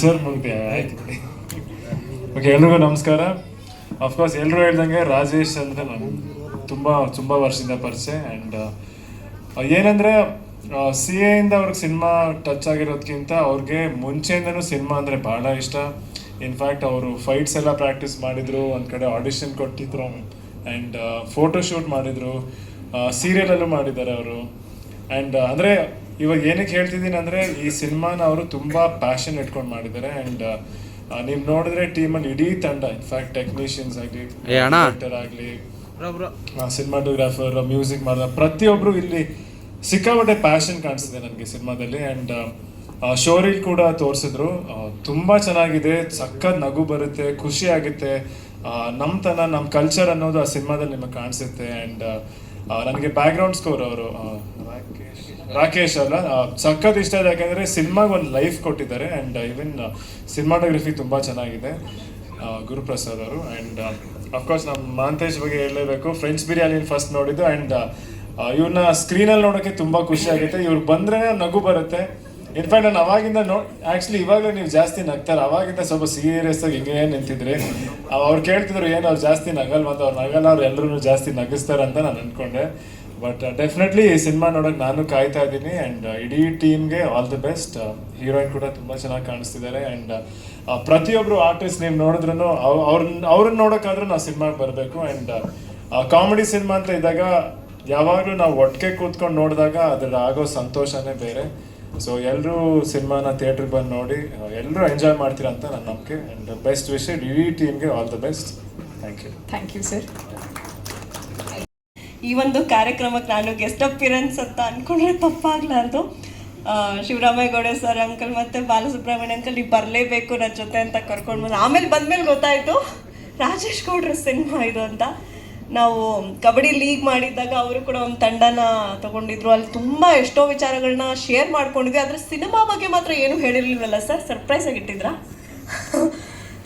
Sir ಆಯ್ತು. Okay ಎಲ್ರಿಗೂ ನಮಸ್ಕಾರ. ಅಫ್ಕೋರ್ಸ್ ಎಲ್ಲರೂ ಹೇಳ್ದಂಗೆ ರಾಜೇಶ್ ಅಂದರೆ ನಾನು ತುಂಬ ತುಂಬ ವರ್ಷದಿಂದ ಪರಿಚಯ ಆ್ಯಂಡ್ ಏನಂದರೆ ಸಿ ಎಯಿಂದ ಅವ್ರಿಗೆ ಸಿನಿಮಾ ಟಚ್ ಆಗಿರೋದಕ್ಕಿಂತ ಅವ್ರಿಗೆ ಮುಂಚೆಯಿಂದನೂ ಸಿನಿಮಾ ಅಂದರೆ ಭಾಳ ಇಷ್ಟ. ಇನ್ಫ್ಯಾಕ್ಟ್ ಅವರು ಫೈಟ್ಸ್ ಎಲ್ಲ ಪ್ರಾಕ್ಟೀಸ್ ಮಾಡಿದರು, ಒಂದು ಕಡೆ ಆಡಿಷನ್ ಕೊಟ್ಟಿದ್ರು ಆ್ಯಂಡ್ ಫೋಟೋ ಶೂಟ್ ಮಾಡಿದರು ಸೀರಿಯಲಲ್ಲೂ ಮಾಡಿದ್ದಾರೆ ಅವರು. ಆ್ಯಂಡ್ ಅಂದರೆ ಇವಾಗ ಏನಕ್ಕೆ ಹೇಳ್ತಿದ್ದೀನಿ ಅಂದರೆ ಈ ಸಿನಿಮಾನ ಅವರು ತುಂಬ ಪ್ಯಾಷನ್ ಇಟ್ಕೊಂಡು ಮಾಡಿದ್ದಾರೆ ಆ್ಯಂಡ್ ನೀವು ನೋಡಿದ್ರೆ ಟೀಮಲ್ಲಿ ಇಡೀ ತಂಡ ಇನ್ಫ್ಯಾಕ್ಟ್ ಟೆಕ್ನಿಷಿಯನ್ಸ್ ಆಗಲಿ ಆಗ್ಲಿ. ಆಗಲಿ ಸಿನಿಮಾಟೋಗ್ರಾಫರ್ ಮ್ಯೂಸಿಕ್ ಮಾಡಿದ ಪ್ರತಿಯೊಬ್ಬರು ಇಲ್ಲಿ ಸಿಕ್ಕಾಪಟ್ಟೆ ಪ್ಯಾಷನ್ ಕಾಣಿಸಿದೆ ನನಗೆ ಸಿನಿಮಾದಲ್ಲಿ ಆ್ಯಂಡ್ ಶೋರಿಲ್ ಕೂಡ ತೋರಿಸಿದ್ರು. ತುಂಬ ಚೆನ್ನಾಗಿದೆ ಸಖತ್ ನಗು ಬರುತ್ತೆ ಖುಷಿ ಆಗುತ್ತೆ. ನಮ್ಮತನ ನಮ್ಮ ಕಲ್ಚರ್ ಅನ್ನೋದು ಆ ಸಿನಿಮಾದಲ್ಲಿ ನಿಮಗೆ ಕಾಣಿಸುತ್ತೆ ಆ್ಯಂಡ್ ನನಗೆ ಬ್ಯಾಕ್ಗ್ರೌಂಡ್ ಸ್ಕೋರ್ ಅವರು ರಾಕೇಶ್ ಅಲ್ಲ ಸಖತ್ ಇಷ್ಟ ಇದೆ, ಯಾಕಂದ್ರೆ ಸಿನಿಮಾಗೆ ಒಂದು ಲೈಫ್ ಕೊಟ್ಟಿದ್ದಾರೆ ಆ್ಯಂಡ್ ಈವನ್ ಸಿನಿಮಾಟೋಗ್ರಫಿ ತುಂಬ ಚೆನ್ನಾಗಿದೆ ಗುರುಪ್ರಸಾದ್ ಅವರು ಆ್ಯಂಡ್ ಅಫ್ಕೋರ್ಸ್ ನಮ್ಮ ಮಾಂತೇಶ್ ಬಗ್ಗೆ ಹೇಳಲೇಬೇಕು. ಫ್ರೆಂಚ್ ಬಿರಿಯಾನಿ ಫಸ್ಟ್ ನೋಡಿದ್ದು ಆ್ಯಂಡ್ ಇವ್ರನ್ನ ಸ್ಕ್ರೀನಲ್ಲಿ ನೋಡೋಕೆ ತುಂಬ ಖುಷಿ ಆಗುತ್ತೆ. ಇವ್ರು ಬಂದ್ರೆ ನಗು ಬರುತ್ತೆ. ಇನ್ಫ್ಯಾಕ್ಟ್ ನಾನು ಅವಾಗಿಂದ ನೋ ಆ್ಯಕ್ಚುಲಿ ಇವಾಗ ನೀವು ಜಾಸ್ತಿ ನಗ್ತಾರೆ ಅವಾಗಿಂದ ಸ್ವಲ್ಪ ಸೀರಿಯಸ್ ಆಗಿ ಹಿಂಗೆ ನಿಂತಿದ್ರಿ. ಅವ್- ಅವ್ರು ಕೇಳ್ತಿದ್ರು, ಏನು ಅವ್ರು ಜಾಸ್ತಿ ಮತ್ತು ಅವ್ರು ನಗಲ್ಲ, ಅವ್ರು ಎಲ್ಲರೂ ಜಾಸ್ತಿ ನಗಿಸ್ತಾರೆ ಅಂತ ನಾನು ಅನ್ಕೊಂಡೆ. ಬಟ್ ಡೆಫಿನೆಟ್ಲಿ ಈ ಸಿನಿಮಾ ನೋಡೋಕೆ ನಾನು ಕಾಯ್ತಾ ಇದ್ದೀನಿ ಆ್ಯಂಡ್ ಇಡೀ ಟೀಮ್ಗೆ ಆಲ್ ದಿ ಬೆಸ್ಟ್ ಹೀರೋಯಿನ್ ಕೂಡ ತುಂಬ ಚೆನ್ನಾಗಿ ಕಾಣಿಸ್ತಿದ್ದಾರೆ ಆ್ಯಂಡ್ ಪ್ರತಿಯೊಬ್ಬರು ಆರ್ಟಿಸ್ಟ್ ನೀವು ನೋಡಿದ್ರು ಅವ್ರನ್ನ ಅವ್ರನ್ನ ನೋಡೋಕ್ಕಾದ್ರೂ ನಾವು ಸಿನಿಮಾಗೆ ಬರಬೇಕು ಆ್ಯಂಡ್ ಕಾಮಿಡಿ ಸಿನಿಮಾ ಅಂತ ಇದ್ದಾಗ ಯಾವಾಗಲೂ ನಾವು ಒಟ್ಟಿಗೆ ಕೂತ್ಕೊಂಡು ನೋಡಿದಾಗ ಅದ್ರ ಆಗೋ ಸಂತೋಷನೇ ಬೇರೆ. ಸೊ ಎಲ್ಲರೂ ಸಿನಿಮಾನ ಥಿಯೇಟ್ರಿಗೆ ಬಂದು ನೋಡಿ ಎಲ್ಲರೂ ಎಂಜಾಯ್ ಮಾಡ್ತೀರಾ ಅಂತ ನನ್ನ ನಂಬಿಕೆ. ಆ್ಯಂಡ್ ಬೆಸ್ಟ್ ವಿಶ್ ಇಡೀ ಟೀಮ್ಗೆ all the best thank you thank you sir ಈ ಒಂದು ಕಾರ್ಯಕ್ರಮಕ್ಕೆ ನಾನು ಗೆಸ್ಟ್ ಅಪಿಯರೆನ್ಸ್ ಅಂತ ಅಂದ್ಕೊಂಡ್ರೆ ತಪ್ಪಾಗ್ಲಾರ್ದು. ಶಿವರಾಮೇಗೌಡ ಸರ್ ಅಂಕಲ್ ಮತ್ತೆ ಬಾಲಸುಬ್ರಹ್ಮಣ್ಯ ಅಂಕಲ್ ನೀವು ಬರಲೇಬೇಕು ನನ್ನ ಜೊತೆ ಅಂತ ಕರ್ಕೊಂಡು ಬಂದು ಆಮೇಲೆ ಬಂದ್ಮೇಲೆ ಗೊತ್ತಾಯ್ತು, ರಾಜೇಶ್ ಗೌಡ್ರ ಸಿನಿಮಾ ಇದು ಅಂತ. ನಾವು ಕಬಡ್ಡಿ ಲೀಗ್ ಮಾಡಿದ್ದಾಗ ಅವರು ಕೂಡ ಒಂದು ತಂಡನ ತಗೊಂಡಿದ್ರು. ಅಲ್ಲಿ ತುಂಬ ಎಷ್ಟೋ ವಿಚಾರಗಳನ್ನ ಶೇರ್ ಮಾಡ್ಕೊಂಡಿದ್ವಿ. ಆದರೆ ಸಿನಿಮಾ ಬಗ್ಗೆ ಮಾತ್ರ ಏನು ಹೇಳಿರ್ಲಿಲ್ವಲ್ಲ ಸರ್ ಸರ್ಪ್ರೈಸ್ ಆಗಿಟ್ಟಿದ್ರಾ?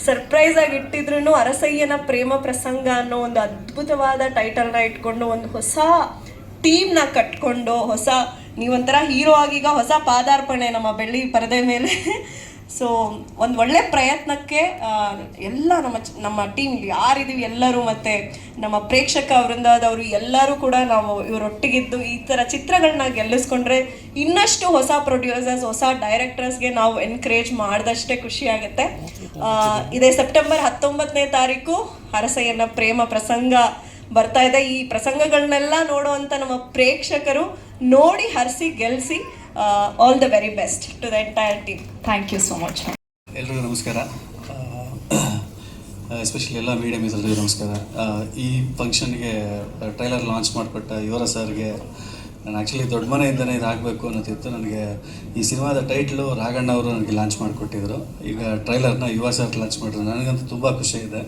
ಸರ್ಪ್ರೈಸ್ ಆಗಿ ಇಟ್ಟಿದ್ರು ಅರಸಯ್ಯನ ಪ್ರೇಮ ಪ್ರಸಂಗ ಅನ್ನೋ ಒಂದು ಅದ್ಭುತವಾದ ಟೈಟಲ್ನ ಇಟ್ಕೊಂಡು ಒಂದು ಹೊಸ ಟೀಮ್ನ ಕಟ್ಕೊಂಡು ಹೊಸ ನೀವೊಂಥರ ಹೀರೋ ಆಗೀಗ ಹೊಸ ಪಾದಾರ್ಪಣೆ ನಮ್ಮ ಬೆಳ್ಳಿ ಪರದೆ ಮೇಲೆ ಸೊ ಒಂದು ಒಳ್ಳೆ ಪ್ರಯತ್ನಕ್ಕೆ ಎಲ್ಲ ನಮ್ಮ ನಮ್ಮ ಟೀಮ್ ಯಾರಿದೀವಿ ಎಲ್ಲರೂ ಮತ್ತೆ ನಮ್ಮ ಪ್ರೇಕ್ಷಕ ವೃಂದದವರು ಎಲ್ಲರೂ ಕೂಡ ನಾವು ಇವರೊಟ್ಟಿಗಿದ್ದು ಈ ಥರ ಚಿತ್ರಗಳನ್ನ ಗೆಲ್ಲಿಸ್ಕೊಂಡ್ರೆ ಇನ್ನಷ್ಟು ಹೊಸ ಪ್ರೊಡ್ಯೂಸರ್ಸ್ ಹೊಸ ಡೈರೆಕ್ಟರ್ಸ್ಗೆ ನಾವು ಎನ್ಕರೇಜ್ ಮಾಡಿದಷ್ಟೇ ಖುಷಿ ಆಗುತ್ತೆ. ಆ, ಇದೇ ಸೆಪ್ಟೆಂಬರ್ ಹತ್ತೊಂಬತ್ತನೇ ತಾರೀಕು ಅರಸಯ್ಯನ ಪ್ರೇಮ ಪ್ರಸಂಗ ಬರ್ತಾ ಇದೆ. ಈ ಪ್ರಸಂಗಗಳನ್ನೆಲ್ಲ ನೋಡುವಂಥ ನಮ್ಮ ಪ್ರೇಕ್ಷಕರು ನೋಡಿ ಹರಿಸಿ ಗೆಲ್ಲಿಸಿ all the very best to the entire team thank you so much ಎಲ್ರಿಗೂ ನಮಸ್ಕಾರ. ಎಸ್ಪೆಷಲಿ ಎಲ್ಲ ಮೀಡಿಯಾ ಎಲ್ರಿಗೂ ನಮಸ್ಕಾರ. ಆ, ಈ ಫಂಕ್ಷನ್ಗೆ ಟ್ರೈಲರ್ ಲಾಂಚ್ ಮಾಡಿಕೊಟ್ಟ ಯುವರ ಸರ್ಗೆ ನಾನು ಆ್ಯಕ್ಚುಲಿ ದೊಡ್ಡ ಮನೆಯಿಂದನೇ ಇದಾಗಬೇಕು ಅನ್ನೋದಿತ್ತು ನನಗೆ ಈ ಸಿನಿಮಾದ ಟೈಟ್ಲು ರಾಘಣ್ಣ ಅವರು ನನಗೆ ಲಾಂಚ್ ಮಾಡಿಕೊಟ್ಟಿದ್ರು. ಈಗ ಟ್ರೈಲರ್ನ ಯುವ ಸರ್ ಲಾಂಚ್ ಮಾಡಿದ್ರು. ನನಗಂತೂ ತುಂಬ ಖುಷಿ ಇದೆ.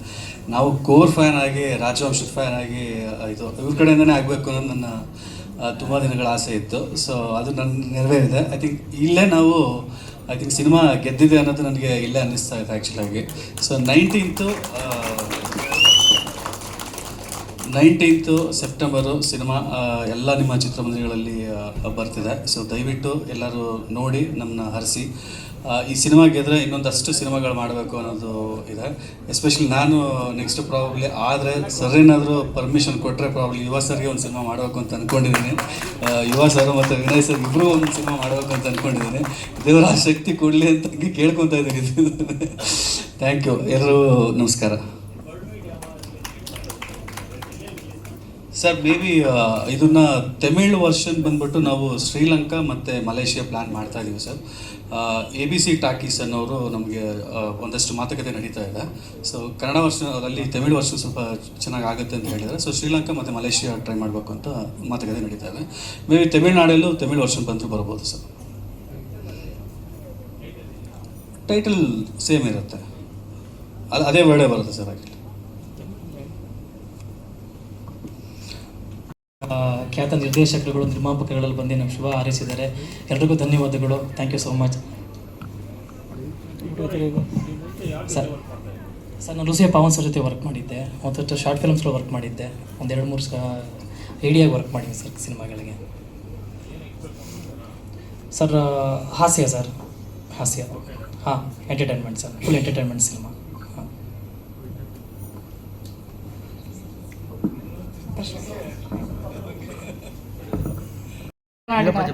ನಾವು ಕೋರ್ ಫ್ಯಾನ್ ಆಗಿ ರಾಜವಂಶದ ಫ್ಯಾನ್ ಆಗಿ ಇದು ಇವ್ರ ಕಡೆಯಿಂದನೇ ಆಗಬೇಕು ಅನ್ನೋದು ನನ್ನ ತುಂಬ ದಿನಗಳ ಆಸೆ ಇತ್ತು. ಸೊ ಅದು ನನ್ನ ನೆರವೇರಿದೆ. ಐ ಥಿಂಕ್ ಇಲ್ಲೇ ನಾವು ಐ ಥಿಂಕ್ ಸಿನಿಮಾ ಗೆದ್ದಿದೆ ಅನ್ನೋದು ನನಗೆ ಇಲ್ಲೇ ಅನ್ನಿಸ್ತಾ ಇದೆ ಆ್ಯಕ್ಚುಲಾಗಿ so nineteenth nineteenth September cinema ಎಲ್ಲ ನಿಮ್ಮ ಚಿತ್ರಮಂದಿರಗಳಲ್ಲಿ ಬರ್ತಿದೆ. ಸೊ ದಯವಿಟ್ಟು ಎಲ್ಲರೂ ನೋಡಿ ನಮ್ಮನ್ನ ಹರಿಸಿ. ಈ ಸಿನಿಮಾ ಗೆದ್ರೆ ಇನ್ನೊಂದಷ್ಟು ಸಿನಿಮಾಗಳು ಮಾಡಬೇಕು ಅನ್ನೋದು ಇದೆ. ಎಸ್ಪೆಷಲಿ ನಾನು ನೆಕ್ಸ್ಟ್ ಪ್ರಾಬಬ್ಲಿ ಆದರೆ ಸರ್ ಏನಾದರೂ ಪರ್ಮಿಷನ್ ಕೊಟ್ಟರೆ ಪ್ರಾಬ್ಲಿ ಯುವ ಸರ್ಗೆ ಒಂದು ಸಿನಿಮಾ ಮಾಡಬೇಕು ಅಂತ ಅಂದ್ಕೊಂಡಿದ್ದೀನಿ ಯುವ ಸರ್ ಮತ್ತು ವಿನಯ್ ಸರ್ ಇಬ್ಬರು ಒಂದು ಸಿನಿಮಾ ಮಾಡಬೇಕು ಅಂತ ಅಂದ್ಕೊಂಡಿದ್ದೀನಿ ದೇವರ ಶಕ್ತಿ ಕೊಡಲಿ ಅಂತ ಕೇಳ್ಕೊತಾ ಇದ್ದೀನಿ. ಥ್ಯಾಂಕ್ ಯು ಎಲ್ಲರೂ ನಮಸ್ಕಾರ. ಸರ್ ಮೇ ಬಿ ಇದನ್ನ ತಮಿಳ್ ವರ್ಷನ್ ಬಂದ್ಬಿಟ್ಟು ನಾವು ಶ್ರೀಲಂಕಾ ಮತ್ತು ಮಲೇಷಿಯಾ ಪ್ಲ್ಯಾನ್ ಮಾಡ್ತಾ ಇದ್ದೀವಿ sir A B C talkies ಅನ್ನೋರು ನಮಗೆ ಒಂದಷ್ಟು ಮಾತುಕತೆ ನಡೀತಾ ಇದೆ. ಸೊ ಕನ್ನಡ ವರ್ಷ ಅಲ್ಲಿ ತಮಿಳ್ ವರ್ಷ ಸ್ವಲ್ಪ ಚೆನ್ನಾಗಿ ಆಗುತ್ತೆ ಅಂತ ಹೇಳಿದರೆ ಸೊ ಶ್ರೀಲಂಕಾ ಮತ್ತು ಮಲೇಷಿಯಾ ಟ್ರೈ ಮಾಡಬೇಕು ಅಂತ ಮಾತುಕತೆ ನಡೀತಾ ಇದೆ. ಮೇ ಬಿ ತಮಿಳ್ನಾಡಲ್ಲೂ ತಮಿಳ್ ವರ್ಷನ್ ಬಂದರೂ ಬರ್ಬೋದು ಸರ್ ಟೈಟಲ್ ಸೇಮ್ ಇರುತ್ತೆ. ಅದು ವರ್ಡೇ ಬರುತ್ತೆ ಸರ್ ಆ್ಯಕ್ಚುಲಿ ಆ, ಖ್ಯಾತ ನಿರ್ದೇಶಕರುಗಳು ನಿರ್ಮಾಪಕಗಳಲ್ಲಿ ಬಂದು ನಮ್ಮ ಶುಭ ಹಾರೈಸಿದ್ದಾರೆ. ಎಲ್ರಿಗೂ ಧನ್ಯವಾದಗಳು. Thank you so much sir sir ನಾನು ರುಸಿಯ ಪಾವನ್ ಸರ್ ಜೊತೆ ವರ್ಕ್ ಮಾಡಿದ್ದೆ. ಒಂದಷ್ಟು ಶಾರ್ಟ್ ಫಿಲ್ಮ್ಸ್ಗಳು ವರ್ಕ್ ಮಾಡಿದ್ದೆ. ಒಂದೆರಡು ಮೂರು ಐಡಿಯಾಗಿ ವರ್ಕ್ ಮಾಡಿದ್ದೀನಿ ಸರ್ ಸಿನಿಮಾಗಳಿಗೆ. ಸರ್ ಹಾಸ್ಯ ಸರ್ ಹಾಸ್ಯ. ಹಾಂ entertainment sir full entertainment cinema ಹಾಂ.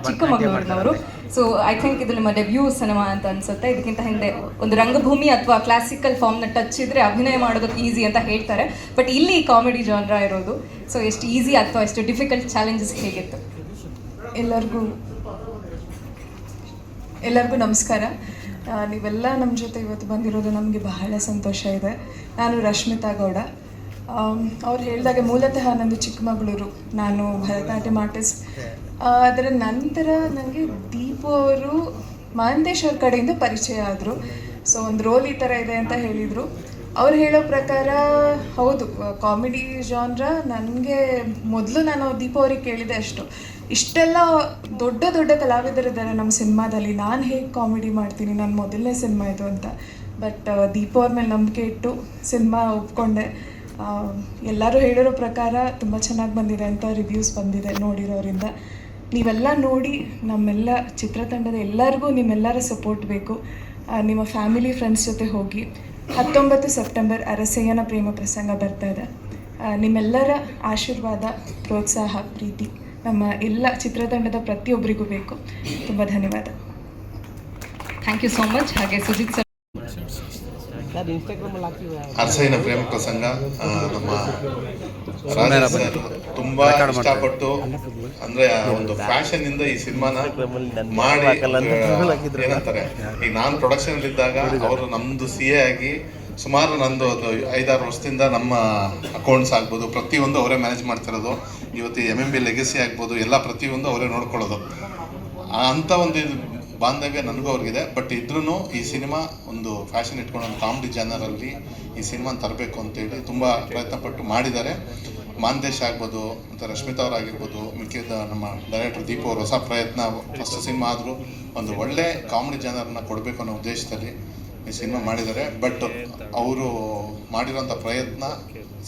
ಚಿಕ್ಕಮಗಳೂರಿನವರು. ಸೊ ಐ ಥಿಂಕ್ ಇದು ನಿಮ್ಮ ಡೆಬ್ಯೂ ಸಿನಿಮಾ ಅಂತ ಅನ್ಸುತ್ತೆ. ಇದಕ್ಕಿಂತ ಹಿಂದೆ ಒಂದು ರಂಗಭೂಮಿ ಅಥವಾ ಕ್ಲಾಸಿಕಲ್ ಫಾರ್ಮ್ನ ಟಚ್ ಇದ್ರೆ ಅಭಿನಯ ಮಾಡೋದಕ್ಕೆ ಈಸಿ ಅಂತ ಹೇಳ್ತಾರೆ. ಬಟ್ ಇಲ್ಲಿ ಕಾಮಿಡಿ ಜಾನ್ರ ಇರೋದು. ಸೊ ಎಷ್ಟು ಈಸಿ ಅಥವಾ ಎಷ್ಟು ಡಿಫಿಕಲ್ಟ್ ಚಾಲೆಂಜಸ್ ಹೇಗಿತ್ತು? ಎಲ್ಲರಿಗೂ ಎಲ್ಲರಿಗೂ ನಮಸ್ಕಾರ. ನೀವೆಲ್ಲ ನಮ್ಮ ಜೊತೆ ಇವತ್ತು ಬಂದಿರೋದು ನಮಗೆ ಬಹಳ ಸಂತೋಷ ಇದೆ. ನಾನು ರಶ್ಮಿತಾ ಗೌಡ. ಅವ್ರು ಹೇಳಿದಾಗೆ ಮೂಲತಃ ನಂದು ಚಿಕ್ಕಮಗಳೂರು. ನಾನು ಭರತನಾಟ್ಯಂ ಆರ್ಟಿಸ್ಟ್. ಅದರ ನಂತರ ನನಗೆ ದೀಪು ಅವರು ಮಹಂತೇಶ್ ಅವ್ರ ಕಡೆಯಿಂದ ಪರಿಚಯ ಆದರು. ಸೊ ಒಂದು ರೋಲ್ ಈ ಥರ ಇದೆ ಅಂತ ಹೇಳಿದರು. ಅವ್ರು ಹೇಳೋ ಪ್ರಕಾರ, ಹೌದು ಕಾಮಿಡಿ ಜಾನ್ರ ನನಗೆ ಮೊದಲು ನಾನು ದೀಪ ಅವ್ರಿಗೆ ಕೇಳಿದೆ ಅಷ್ಟು. ಇಷ್ಟೆಲ್ಲ ದೊಡ್ಡ ದೊಡ್ಡ ಕಲಾವಿದರಿದ್ದಾರೆ ನಮ್ಮ ಸಿನಿಮಾದಲ್ಲಿ. ನಾನು ಹೇಗೆ ಕಾಮಿಡಿ ಮಾಡ್ತೀನಿ ನನ್ನ ಮೊದಲನೇ ಸಿನಿಮಾ ಇದು ಅಂತ. ಬಟ್ ದೀಪ ಅವ್ರ ಮೇಲೆ ನಂಬಿಕೆ ಇಟ್ಟು ಸಿನಿಮಾ ಒಪ್ಕೊಂಡೆ. ಎಲ್ಲರೂ ಹೇಳಿರೋ ಪ್ರಕಾರ ತುಂಬ ಚೆನ್ನಾಗಿ ಬಂದಿದೆ ಅಂತ ರಿವ್ಯೂಸ್ ಬಂದಿದೆ ನೋಡಿರೋರಿಂದ. ನೀವೆಲ್ಲ ನೋಡಿ ನಮ್ಮೆಲ್ಲ ಚಿತ್ರತಂಡದ ಎಲ್ಲರಿಗೂ ನಿಮ್ಮೆಲ್ಲರ ಸಪೋರ್ಟ್ ಬೇಕು. ನಿಮ್ಮ ಫ್ಯಾಮಿಲಿ ಫ್ರೆಂಡ್ಸ್ ಜೊತೆ ಹೋಗಿ ಹತ್ತೊಂಬತ್ತು ಸೆಪ್ಟೆಂಬರ್ ಅರಸಯ್ಯನ ಪ್ರೇಮ ಪ್ರಸಂಗ ಬರ್ತಾ ಇದೆ. ನಿಮ್ಮೆಲ್ಲರ ಆಶೀರ್ವಾದ, ಪ್ರೋತ್ಸಾಹ, ಪ್ರೀತಿ ನಮ್ಮ ಎಲ್ಲ ಚಿತ್ರತಂಡದ ಪ್ರತಿಯೊಬ್ಬರಿಗೂ ಬೇಕು. ತುಂಬ ಧನ್ಯವಾದ. ಥ್ಯಾಂಕ್ ಯು ಸೋ ಮಚ್ ಹಾಗೆ ಸುಜಿತ್ ಸರ್ ಅರಸೈನ ಪ್ರೇಮ ಪ್ರಸಂಗ ನಮ್ಮ ಸರ್ ತುಂಬಾ ಇಷ್ಟಪಟ್ಟು ಅಂದ್ರೆ ಆ ಒಂದು ಫ್ಯಾಷನ್ ಇಂದ ಈ ಸಿನಿಮಾನ ಮಾಡಿ ಏನಂತಾರೆ? ಈಗ ನಾನು ಪ್ರೊಡಕ್ಷನ್ ಇದ್ದಾಗ ಅವರು ನಮ್ದು ಸಿ ಎ ಆಗಿ ಸುಮಾರು ನಂದು ಅದು ಐದಾರು ವರ್ಷದಿಂದ ನಮ್ಮ ಅಕೌಂಟ್ಸ್ ಆಗ್ಬೋದು ಪ್ರತಿಯೊಂದು ಅವರೇ ಮ್ಯಾನೇಜ್ ಮಾಡ್ತಿರೋದು. ಇವತ್ತು ಎಂ ಎಂ ಬಿ ಲೆಗಸಿ ಆಗ್ಬೋದು ಎಲ್ಲ ಪ್ರತಿಯೊಂದು ಅವರೇ ನೋಡ್ಕೊಳ್ಳೋದು. ಅಂಥ ಒಂದು ಇದು ಬಾಂಧವ್ಯ ನನಗೂ ಅವ್ರಿಗಿದೆ. ಬಟ್ ಇದ್ರೂ ಈ ಸಿನಿಮಾ ಒಂದು ಫ್ಯಾಷನ್ ಇಟ್ಕೊಂಡು ಒಂದು ಕಾಮಿಡಿ ಜಾನರಲ್ಲಿ ಈ ಸಿನಿಮಾನ ತರಬೇಕು ಅಂತೇಳಿ ತುಂಬ ಪ್ರಯತ್ನಪಟ್ಟು ಮಾಡಿದ್ದಾರೆ. ಮಾಂದೇಶ್ ಆಗ್ಬೋದು, ಮತ್ತು ರಶ್ಮಿತಾ ಅವರಾಗಿರ್ಬೋದು ಮಿಕ್ಕಿದ ನಮ್ಮ ಡೈರೆಕ್ಟರ್ ದೀಪ್ ಅವರು ಹೊಸ ಪ್ರಯತ್ನ ಫಸ್ಟ್ ಸಿನಿಮಾ ಆದರೂ ಒಂದು ಒಳ್ಳೆ ಕಾಮಿಡಿ ಜಾನರ್ನ ಕೊಡಬೇಕು ಅನ್ನೋ ಉದ್ದೇಶದಲ್ಲಿ ಈ ಸಿನಿಮಾ ಮಾಡಿದ್ದಾರೆ. ಬಟ್ ಅವರು ಮಾಡಿರೋಂಥ ಪ್ರಯತ್ನ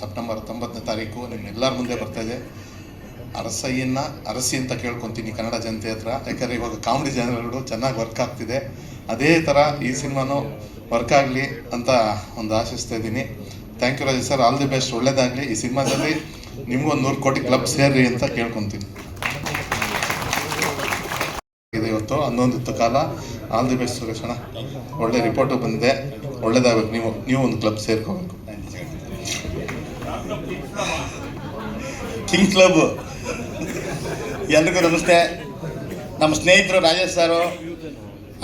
ಸೆಪ್ಟೆಂಬರ್ ಹತ್ತೊಂಬತ್ತನೇ ತಾರೀಕು ನಿಮ್ಮೆಲ್ಲರ ಮುಂದೆ ಬರ್ತಾ ಇದೆ ಅರಸಯ್ಯನ್ನ ಅರಸಿ ಅಂತ ಕೇಳ್ಕೊತೀನಿ ಕನ್ನಡ ಜನತೆ ಹತ್ರ. ಯಾಕಂದರೆ ಇವಾಗ ಕಾಮಿಡಿ ಜನರುಗಳು ಚೆನ್ನಾಗಿ ವರ್ಕ್ ಆಗ್ತಿದೆ. ಅದೇ ಥರ ಈ ಸಿನಿಮಾನು ವರ್ಕ್ ಆಗಲಿ ಅಂತ ಒಂದು ಆಶಿಸ್ತಾ ಇದ್ದೀನಿ. Thank you Rajesh sir. All the best ಒಳ್ಳೇದಾಗಲಿ. ಈ ಸಿನಿಮಾದಲ್ಲಿ ನಿಮಗೂ ಒಂದು ನೂರು ಕೋಟಿ ಕ್ಲಬ್ ಸೇರಿ ಅಂತ ಕೇಳ್ಕೊತೀನಿ. ಇವತ್ತು. ಹನ್ನೊಂದು ಹನ್ನೊಂದಿತ್ತು ಕಾಲ. ಆಲ್ ದಿ ಬೆಸ್ಟ್ ಸುರೇಶ್ ಒಳ್ಳೆ ರಿಪೋರ್ಟು ಬಂದಿದೆ. ಒಳ್ಳೇದಾಗಬೇಕು. ನೀವು ನೀವು ಒಂದು ಕ್ಲಬ್ ಸೇರ್ಕೋಬೇಕು. King club. ಎಲ್ರಿಗೂ ನಮಸ್ತೆ. ನಮ್ಮ ಸ್ನೇಹಿತರು ರಾಜೇಶ್ ಸಾರು.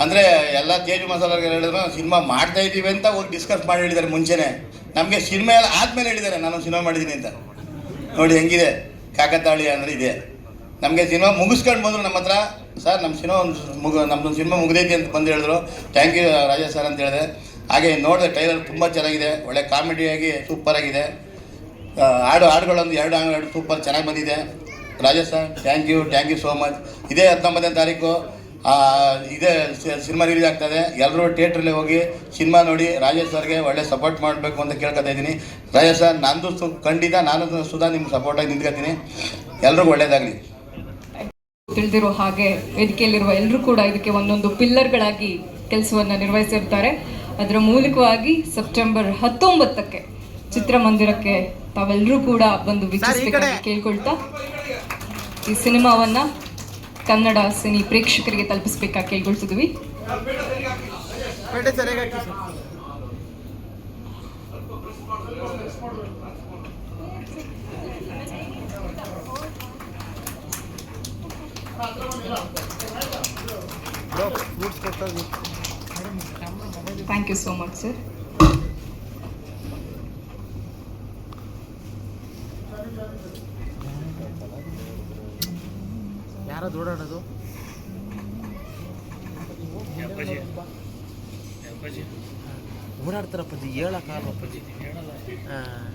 ಅಂದರೆ ಎಲ್ಲ ತೇಜು ಮಸಾಲರಿಗೆ ಹೇಳಿದ್ರು, ಸಿನಿಮಾ ಮಾಡ್ತಾ ಇದ್ದೀವಿ ಅಂತ ಹೋಗಿ ಡಿಸ್ಕಸ್ ಮಾಡಿ ಹೇಳಿದ್ದಾರೆ ಮುಂಚೆನೆ. ನಮಗೆ ಸಿನಿಮಾ ಎಲ್ಲ ಆದಮೇಲೆ ಹೇಳಿದ್ದಾರೆ, ನಾನು ಸಿನಿಮಾ ಮಾಡಿದ್ದೀನಿ ಅಂತ. ನೋಡಿ, ಹೆಂಗಿದೆ? ಕಾಕತಾಳಿ ಅಂದರೆ ಇದೆ. ನಮಗೆ ಸಿನಿಮಾ ಮುಗಿಸ್ಕೊಂಡು ಬಂದರು ನಮ್ಮ ಹತ್ರ. ಸರ್ ನಮ್ಮ ಸಿನಿಮಾ ಒಂದು ಮುಗ ನಮ್ಮದು ಸಿನಿಮಾ ಮುಗಿದೈತಿ ಅಂತ ಬಂದು ಹೇಳಿದ್ರು. ಥ್ಯಾಂಕ್ ಯು ರಾಜೇಶ್ ಸರ್ ಅಂತ ಹೇಳಿದೆ. ಹಾಗೆ ನೋಡಿದೆ ಟೈಲರ್ ತುಂಬ ಚೆನ್ನಾಗಿದೆ. ಒಳ್ಳೆ ಕಾಮಿಡಿಯಾಗಿ ಸೂಪರಾಗಿದೆ ಹಾಡು ಹಾಡುಗಳೊಂದು ಎರಡು ಹಾಡು ಸೂಪರ್ ಚೆನ್ನಾಗಿ ಬಂದಿದೆ. Rajesh sir thank you thank you so much ಇದೇ ಹತ್ತೊಂಬತ್ತನೇ ತಾರೀಕು ಇದೇ ಸಿನಿಮಾ ರಿಲೀಸ್ ಆಗ್ತದೆ. ಎಲ್ಲರೂ ಥಿಯೇಟ್ರಲ್ಲಿ ಹೋಗಿ ಸಿನಿಮಾ ನೋಡಿ, ರಾಜೇಶ್ ಸರ್ಗೆ ಒಳ್ಳೆ ಸಪೋರ್ಟ್ ಮಾಡಬೇಕು ಅಂತ ಕೇಳ್ಕೊತಾ ಇದ್ದೀನಿ. ರಾಜೇಶ್ ಸರ್, ನಂದು ಸು, ಖಂಡಿತ ನಾನು ಸುಧಾ ನಿಮ್ಗೆ ಸಪೋರ್ಟಾಗಿ ನಿಂತ್ಕೊತೀನಿ. ಎಲ್ರಿಗೂ ಒಳ್ಳೇದಾಗಲಿ. ತಿಳಿದಿರೋ ಹಾಗೆ ವೇದಿಕೆಯಲ್ಲಿರುವ ಎಲ್ಲರೂ ಕೂಡ ಇದಕ್ಕೆ ಒಂದೊಂದು ಪಿಲ್ಲರ್ಗಳಾಗಿ ಕೆಲಸವನ್ನು ನಿರ್ವಹಿಸಿರ್ತಾರೆ. ಅದರ ಮೂಲಕವಾಗಿ ಸೆಪ್ಟೆಂಬರ್ ಹತ್ತೊಂಬತ್ತಕ್ಕೆ ಚಿತ್ರಮಂದಿರಕ್ಕೆ ತಾವೆಲ್ಲರೂ ಕೂಡ ಒಂದು ವಿಚಾರ ಕೇಳ್ಕೊಳ್ತಾ ಈ ಸಿನಿಮಾವನ್ನ ಕನ್ನಡ ಸಿನಿ ಪ್ರೇಕ್ಷಕರಿಗೆ ತಲುಪಿಸ್ಬೇಕಾಗಿ ಕೇಳ್ಕೊಳ್ತಿದ್ವಿ. Thank you so much sir ಯಾರೋ ದೂಡಾಡೋದು ಓಡಾಡ್ತಾರಪ್ಪಾಜಿ ಹೇಳಕ್ಕಾಗಲ್ಲಪ್ಪಾಜಿ ಹಾಂ.